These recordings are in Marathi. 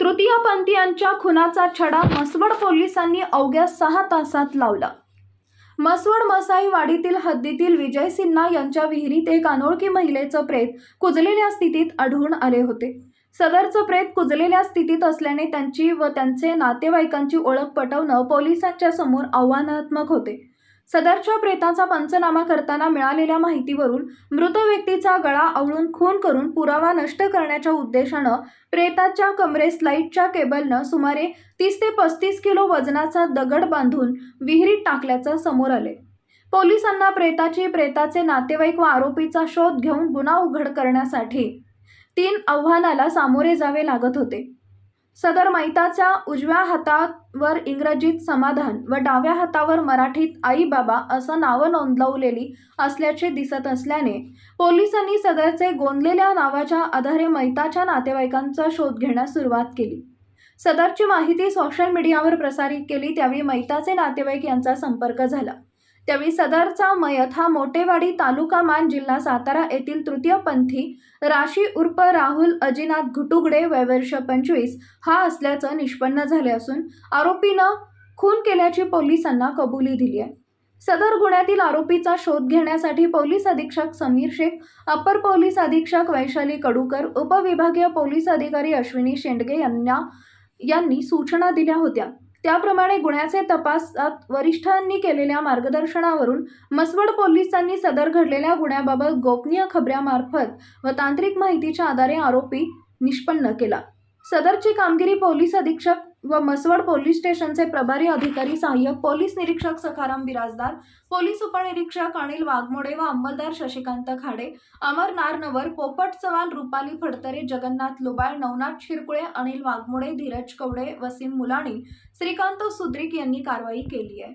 तृतीयपंथीयांच्या खुनाचा छडा मसवड पोलिसांनी अवघ्या सहा तासात लावला. मसवड मसाई वाडीतील हद्दीतील विजय सिन्हा यांच्या विहिरीत एक अनोळखी महिलेचं प्रेत कुजलेल्या स्थितीत आढळून आले होते. सदरचं प्रेत कुजलेल्या स्थितीत असल्याने त्यांची व त्यांचे नातेवाईकांची ओळख पटवणं पोलिसांच्या समोर आव्हानात्मक होते. सदरच्या प्रेताचा पंचनामा करताना मिळालेल्या माहितीवरून मृत व्यक्तीचा गळा आवळून खून करून पुरावा नष्ट करण्याच्या उद्देशानं प्रेताच्या कमरेस लाईटच्या केबलनं सुमारे तीस ते पस्तीस किलो वजनाचा दगड बांधून विहिरीत टाकल्याचं समोर आले पोलिसांना प्रेताची प्रेताचे नातेवाईक व आरोपीचा शोध घेऊन गुन्हा उघड करण्यासाठी तीन आव्हानाला सामोरे जावे लागत होते. सदर मैताच्या उजव्या हातावर इंग्रजीत समाधान व डाव्या हातावर मराठीत आई बाबा असं नावं नोंदवलेली असल्याचे दिसत असल्याने पोलिसांनी सदरचे गोंदलेल्या नावाच्या आधारे मैताच्या नातेवाईकांचा शोध घेण्यास सुरुवात केली. सदरची माहिती सोशल मीडियावर प्रसारित केली त्यावेळी मैताचे नातेवाईक यांचा संपर्क झाला. त्यावेळी सदरचा मयत हा मोटेवाडी तालुका मान जिल्हा सातारा येथील तृतीयपंथी राशी उर्फ राहुल अजिनाथ घुटुगडे वयवर्ष पंचवीस हा असल्याचं निष्पन्न झाले असून आरोपीनं खून केल्याची पोलिसांना कबुली दिली आहे. सदर गुन्ह्यातील आरोपीचा शोध घेण्यासाठी पोलीस अधीक्षक समीर शेख अपर पोलीस अधीक्षक वैशाली कडूकर उपविभागीय पोलीस अधिकारी अश्विनी शेंडगे यांना यांनी सूचना दिल्या होत्या. त्याप्रमाणे गुन्ह्याचे तपासात वरिष्ठांनी केलेल्या मार्गदर्शनावरून मसवड पोलिसांनी सदर घडलेल्या गुन्ह्याबाबत गोपनीय खबऱ्यामार्फत व तांत्रिक माहितीच्या आधारे आरोपी निष्पन्न केला. सदरची कामगिरी पोलीस अधीक्षक व मसवड पोलीस स्टेशनचे प्रभारी अधिकारी सहाय्यक पोलीस निरीक्षक सखाराम बिराजदार पोलीस उपनिरीक्षक अनिल वाघमोडे व अंमलदार शशिकांत खाडे अमर नारनवर पोपट चव्हाण रुपाली फडतरे जगन्नाथ लुबाळ नवनाथ शिरकुळे अनिल वाघमोडे धीरज कवडे वसीम मुलाणी श्रीकांत सुद्रिक यांनी कारवाई केली आहे.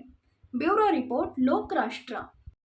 Bureau report Lokrashtra.